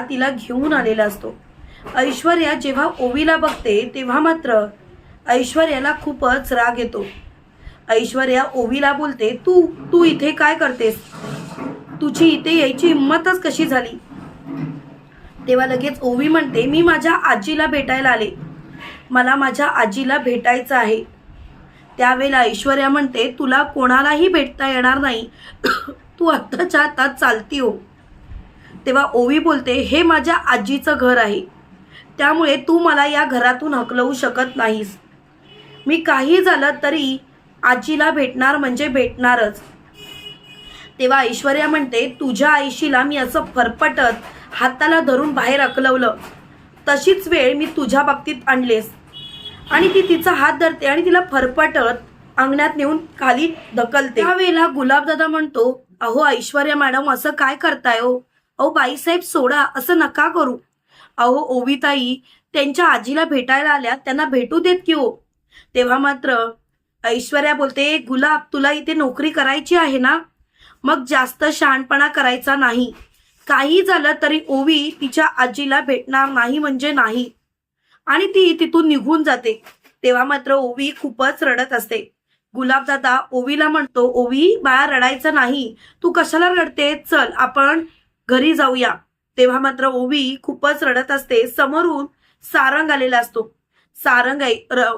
तिला घेऊन आलेला असतो. ऐश्वर्या जेव्हा ओवीला बघते तेव्हा मात्र ऐश्वर्याला खूपच राग येतो. ऐश्वर्या ओवीला बोलते तू तू इथे काय करतेस? तुझी इथे यायची हिंमतच कशी झाली? तेव्हा लगेच ओवी म्हणते मी माझ्या आजीला भेटायला आले. मला माझ्या आजीला भेटायचं आहे. त्यावेळेला ऐश्वर्या म्हणते तुला कोणालाही भेटता येणार नाही. तू आत्ताच्या आत्ता चालती हो. तेव्हा ओवी बोलते हे माझ्या आजीचं घर आहे. त्यामुळे तू मला या घरातून हकलवू शकत नाहीस. मी काही झालं तरी आजीला भेटणार म्हणजे भेटणारच. तेव्हा ऐश्वर्या म्हणते तुझ्या आईशीला मी असं फरफटत हाताला धरून बाहेर अकलवलं तशीच वेळ मी तुझ्या बाबतीत आणलेस. आणि ती तिचा हात धरते आणि तिला फरफटत अंगणात नेऊन खाली ढकलते. त्यावेळेला गुलाबदादा म्हणतो अहो ऐश्वर्या मॅडम असं काय करताय हो? अहो बाईसाहेब सोडा असं नका करू. अहो ओवीताई त्यांच्या आजीला भेटायला आल्या त्यांना भेटू देत की हो? तेव्हा मात्र ऐश्वर्या बोलते गुलाब तुला इथे नोकरी करायची आहे ना? मग जास्त शहाणपणा करायचा नाही. काही झालं तरी ओवी तिच्या आजीला भेटणार नाही म्हणजे नाही. आणि ती तिथून निघून जाते. तेव्हा मात्र ओवी खूपच रडत असते. गुलाबदादा ओवीला म्हणतो ओवी बाळा रडायचं नाही. तू कशाला रडते चल आपण घरी जाऊया. तेव्हा मात्र ओवी खूपच रडत असते. समोरून सारंग आलेला असतो. सारंग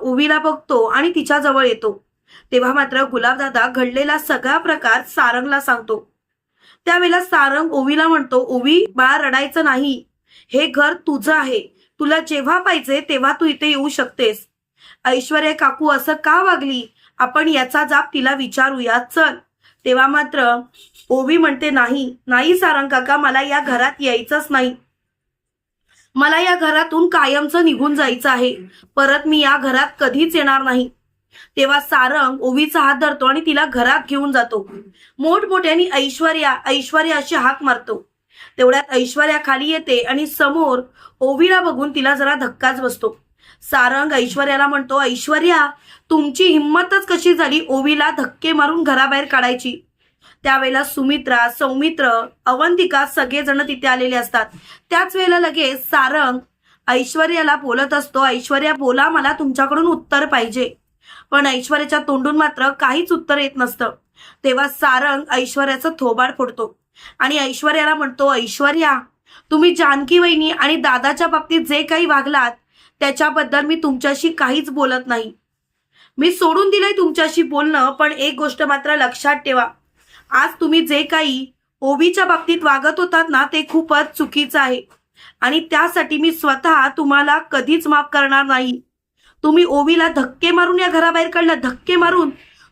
ओवीला बघतो आणि तिच्या जवळ येतो. तेव्हा मात्र गुलाबदादा घडलेला सगळा प्रकार सारंगला सांगतो. त्यावेळेला सारंग ओवीला म्हणतो ओवी बाळा रडायचं नाही. हे घर तुझं आहे. तुला जेव्हा पाहिजे तेव्हा तू इथे येऊ शकतेस. ऐश्वर्या काकू असं का वागली? आपण याचा जाप तिला विचारूया. चल. तेव्हा मात्र ओवी म्हणते नाही नाही सारंग काका मला या घरात यायचंच नाही. मला या घरातून कायमचं निघून जायचं आहे. परत मी या घरात कधीच येणार नाही. तेव्हा सारंग ओवीचा हात धरतो आणि तिला घरात घेऊन जातो. मोठमोठ्याने ऐश्वर्या ऐश्वर्या अशी हाक मारतो. तेवढ्यात ऐश्वर्या खाली येते आणि समोर ओवीला बघून तिला जरा धक्काच बसतो. सारंग ऐश्वर्याला म्हणतो ऐश्वर्या तुमची हिंमतच कशी झाली ओवीला धक्के मारून घराबाहेर काढायची? त्यावेळेला सुमित्रा सौमित्र अवंतिका सगळेजण तिथे आलेले असतात. त्याच वेळेला लगेच सारंग ऐश्वर्याला बोलत असतो ऐश्वर्या बोला मला तुमच्याकडून उत्तर पाहिजे. पण ऐश्वर्याच्या तोंडून मात्र काहीच उत्तर येत नसतं. तेव्हा सारंग ऐश्वर्याचं थोबाड फोडतो आणि ऐश्वर्याला म्हणतो ऐश्वर्या तुम्ही जानकी वहिनी आणि दादाच्या बाबतीत जे काही वागलात त्याच्याबद्दल मी तुमच्याशी काहीच बोलत नाही. मी सोडून दिलंय तुमच्याशी बोलणं पण एक गोष्ट मात्र लक्षात ठेवा. आज तुम्ही जे काही ओवीच्या बाबतीत वागत होतात ना ते खूपच चुकीचं आहे. आणि त्यासाठी मी स्वतः तुम्हाला कधीच माफ करणार नाही. तुम्ही ओवीला धक्के मारून या घराबाहेर काढलं धक्के मारून.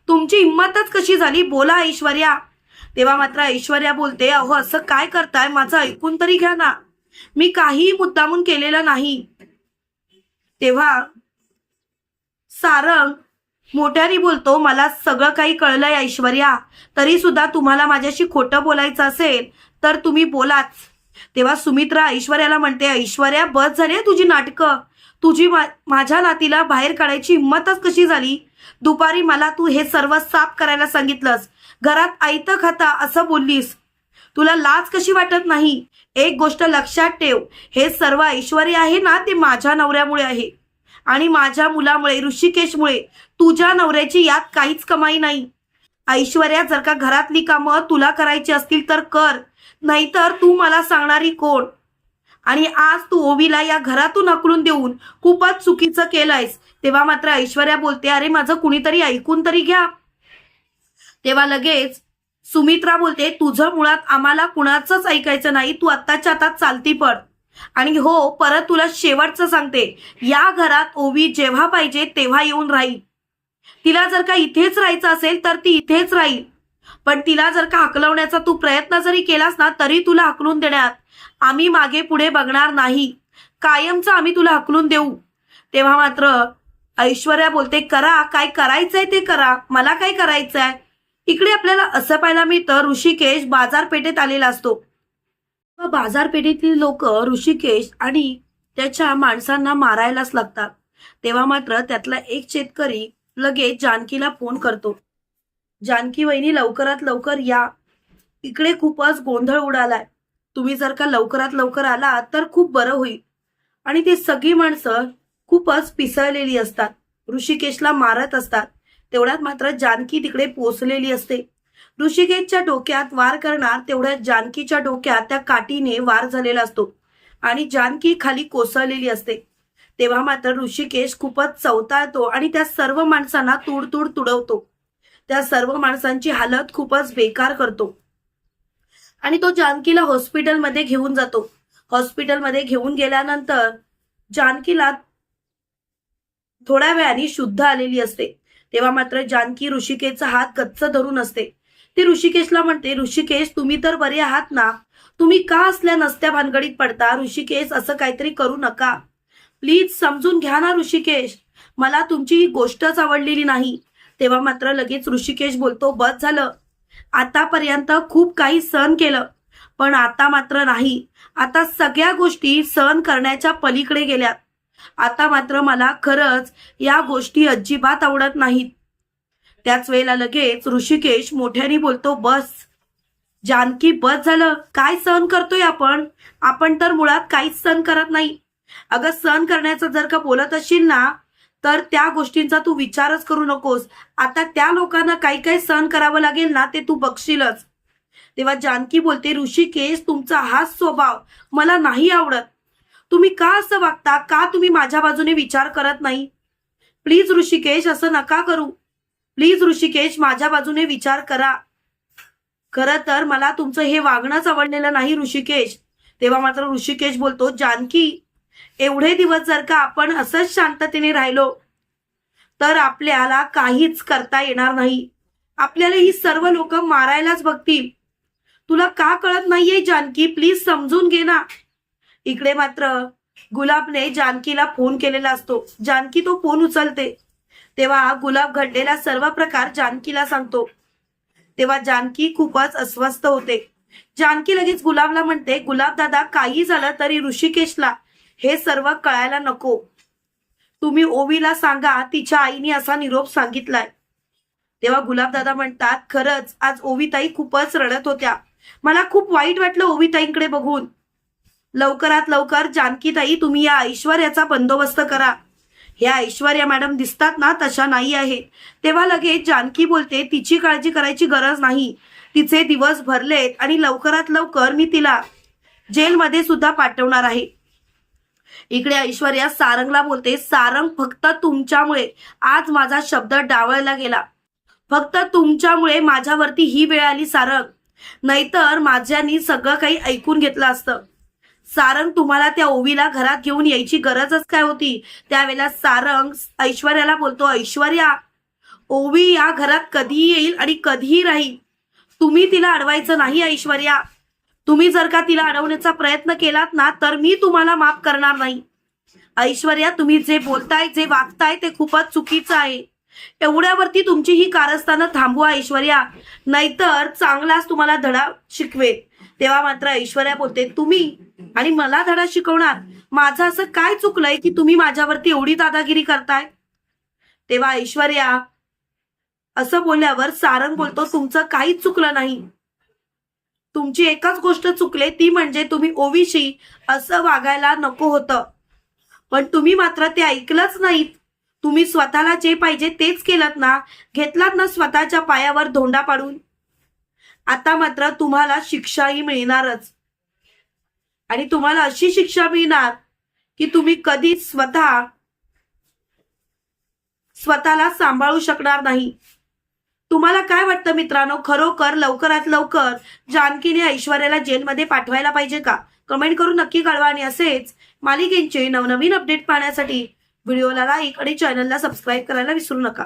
तुमची हिंमतच कशी झाली? बोला ऐश्वर्या. तेव्हा मात्र ऐश्वर्या बोलते अहो असं काय करताय? माझं ऐकून तरी घ्या ना. मी काहीही मुद्दामून केलेलं नाही. तेव्हा सारंग मोठ्याने बोलतो मला सगळं काही कळलंय ऐश्वर्या. तरी सुद्धा तुम्हाला माझ्याशी खोटं बोलायचं असेल तर तुम्ही बोलाच. तेव्हा सुमित्रा ऐश्वर्याला म्हणते ऐश्वर्या बस झाली तुझी नाटकं. तुझी मा- माझ्या नातीला बाहेर काढायची हिंमतच कशी झाली? दुपारी मला तू हे सर्व साफ करायला सांगितलंस. घरात आयतं खाता असं बोललीस. तुला लाज कशी वाटत नाही? एक गोष्ट लक्षात ठेव हे सर्व ऐश्वर्य आहे ना ते माझ्या नवऱ्यामुळे आहे. आणि माझ्या मुलामुळे ऋषिकेशमुळे तुझ्या नवऱ्याची यात काहीच कमाई नाही. ऐश्वर्या जर का घरातली कामं तुला करायची असतील तर कर नाहीतर तू मला सांगणारी कोण? आणि आज तू ओवीला या घरातून हकलून देऊन खूपच चुकीचं केलंयस. तेव्हा मात्र ऐश्वर्या बोलते अरे माझं कुणीतरी ऐकून तरी घ्या. तेव्हा लगेच सुमित्रा बोलते तुझं मुळात आम्हाला कुणाचंच ऐकायचं नाही तू आत्ताच्या आता चालती पड. आणि हो परत तुला शेवटचं सांगते या घरात ओवी जेव्हा पाहिजे तेव्हा येऊन राहील. तिला जर का इथेच राहायचं असेल तर ती इथेच राहील. पण तिला जर का हकलवण्याचा तू प्रयत्न जरी केलास ना तरी तुला हकलून देण्यात आम्ही मागे पुढे बघणार नाही. कायमचं आम्ही तुला हकलून देऊ. तेव्हा मात्र ऐश्वर्या बोलते करा काय करायचंय ते करा. मला काय करायचंय? इकडे आपल्याला असं पाहायला मिळतं ऋषिकेश बाजारपेठेत आलेला असतो. व बाजारपेठेतील लोक ऋषिकेश आणि त्याच्या माणसांना मारायलाच लागतात. तेव्हा मात्र त्यातला एक शेतकरी लगेच जानकीला फोन करतो. जानकी वहिनी लवकरात लवकर या. इकडे खूपच गोंधळ उडालाय. तुम्ही जर का लवकरात लवकर आला तर खूप बरं होईल. आणि ती सगळी माणसं खूपच पिसळलेली असतात. ऋषिकेशला मारत असतात. तेवढ्यात मात्र जानकी तिकडे पोचलेली असते. ऋषिकेशच्या डोक्यात वार करणार तेवढ्यात जानकीच्या डोक्यात त्या काठीने वार झालेला असतो आणि जानकी खाली कोसळलेली असते. तेव्हा मात्र ऋषिकेश खूपच चवताळतो आणि त्या सर्व माणसांना तुडतुड तुडवतो. त्या सर्व माणसांची हालत खूपच बेकार करतो. आणि तो जानकीला हॉस्पिटलमध्ये घेऊन जातो. हॉस्पिटलमध्ये घेऊन गेल्यानंतर जानकीला थोड्या वेळाने शुद्ध आलेली असते. तेव्हा मात्र जानकी ऋषिकेशचा हात कच्च धरून असते. ती ऋषिकेशला म्हणते ऋषिकेश तुम्ही तर बरे आहात ना? तुम्ही का असल्या नसत्या भानगडीत पडता? ऋषिकेश असं काहीतरी करू नका. प्लीज समजून घ्या ना ऋषिकेश. मला तुमची ही गोष्टच आवडलेली नाही. तेव्हा मात्र लगेच ऋषिकेश बोलतो बस झालं. आतापर्यंत खूप काही सहन केलं पण आता मात्र नाही. आता सगळ्या गोष्टी सहन करण्याच्या पलीकडे गेल्यात. आता मात्र मला खरंच या गोष्टी अजिबात आवडत नाहीत. त्याच वेळेला लगेच ऋषिकेश मोठ्याने बोलतो बस. जानकी बस झालं. काय सहन करतोय आपण? आपण तर मुळात काहीच सहन करत नाही. अगं सहन करण्याचं जर का बोलत असशील ना तर त्या गोष्टींचा तू विचारच करू नकोस. आता त्या लोकांना काही काही सहन करावं लागेल ना ते तू बघशीलच. तेव्हा जानकी बोलते ऋषिकेश तुमचा हाच स्वभाव. मला नाही आवडत. तुम्ही का असं वागता? का तुम्ही माझ्या बाजूने विचार करत नाही? प्लीज ऋषिकेश असं नका करू. प्लीज ऋषिकेश माझ्या बाजूने विचार करा. खरं तर मला तुमचं हे वागणंच आवडलेलं नाही ऋषिकेश. तेव्हा मात्र ऋषिकेश बोलतो जानकी एवढे दिवस जर का आपण असंच शांततेने राहिलो तर आपल्याला काहीच करता येणार नाही. आपल्याला ही सर्व लोक मारायलाच बघतील. तुला का कळत नाहीये जानकी? प्लीज समजून घे ना. इकडे मात्र गुलाबने जानकीला फोन केलेला असतो. जानकी तो फोन उचलते. तेव्हा गुलाब घडलेला सर्व प्रकार जानकीला सांगतो. तेव्हा जानकी खूपच अस्वस्थ होते. जानकी लगेच गुलाबला म्हणते गुलाब दादा काही झालं तरी ऋषिकेशला हे सर्व कळायला नको. तुम्ही ओवीला सांगा तिच्या आईने असा निरोप सांगितलाय. तेव्हा गुलाबदादा म्हणतात खरंच आज ओवीताई खूपच रडत होत्या. मला खूप वाईट वाटलं ओवीताईंकडे बघून. लवकरात लवकर जानकीताई तुम्ही या ऐश्वर्याचा बंदोबस्त करा. ह्या ऐश्वर्या मॅडम दिसतात ना तशा नाही आहे तेव्हा लगेच जानकी बोलते तिची काळजी करायची गरज नाही. तिचे दिवस भरलेत आणि लवकरात लवकर मी तिला जेलमध्ये सुद्धा पाठवणार आहे. इकडे ऐश्वर्या सारंगला बोलते सारंग फक्त तुमच्यामुळे आज माझा शब्द डावळला गेला. फक्त तुमच्यामुळे माझ्यावरती ही वेळ आली सारंग. नाहीतर माझ्यानी सगळं काही ऐकून घेतलं असतं. सारंग तुम्हाला त्या ओवीला घरात घेऊन यायची गरजच काय होती? त्यावेळेला सारंग ऐश्वर्याला बोलतो ऐश्वर्या ओवी या घरात कधीही येईल आणि कधीही राहील? तुम्ही तिला अडवायचं नाही ऐश्वर्या. तुम्ही जर का तिला अडवण्याचा प्रयत्न केलात ना तर मी तुम्हाला माफ करणार नाही. ऐश्वर्या तुम्ही जे बोलताय जे वागताय ते खूपच चुकीचं आहे. एवढ्यावरती तुमची ही कारस्थानं थांबवा ऐश्वर्या. नाहीतर चांगलाच तुम्हाला धडा शिकवेल तेव्हा मात्र ऐश्वर्या बोलते तुम्ही आणि मला धडा शिकवणार. माझं असं काय चुकलंय की तुम्ही माझ्यावरती एवढी दादागिरी करताय? तेव्हा ऐश्वर्या असं बोलल्यावर सारंग बोलतो तुमचं काहीच चुकलं नाही. तुमची एकच गोष्ट चुकले ती म्हणजे तुम्ही ओवीशी असं वागायला नको होतं. पण तुम्ही मात्र ते ऐकलंच नाहीत. तुम्ही स्वतःला जे पाहिजे तेच केलं ना. घेतलात ना स्वतःच्या पायावर धोंडा पाडून? आता मात्र तुम्हाला शिक्षाही मिळणारच. आणि तुम्हाला अशी शिक्षा मिळणार की तुम्ही कधीच स्वतः स्वतःला सांभाळू शकणार नाही. तुम्हाला काय वाटतं मित्रांनो? खरोखर लवकरात लवकर जानकीने ऐश्वर्याला जेलमध्ये पाठवायला पाहिजे का? कमेंट करून नक्की कळवा आणि असेच मालिकेंचे नवनवीन अपडेट पाहण्यासाठी व्हिडिओला लाईक आणि चॅनलला सबस्क्राईब करायला विसरू नका.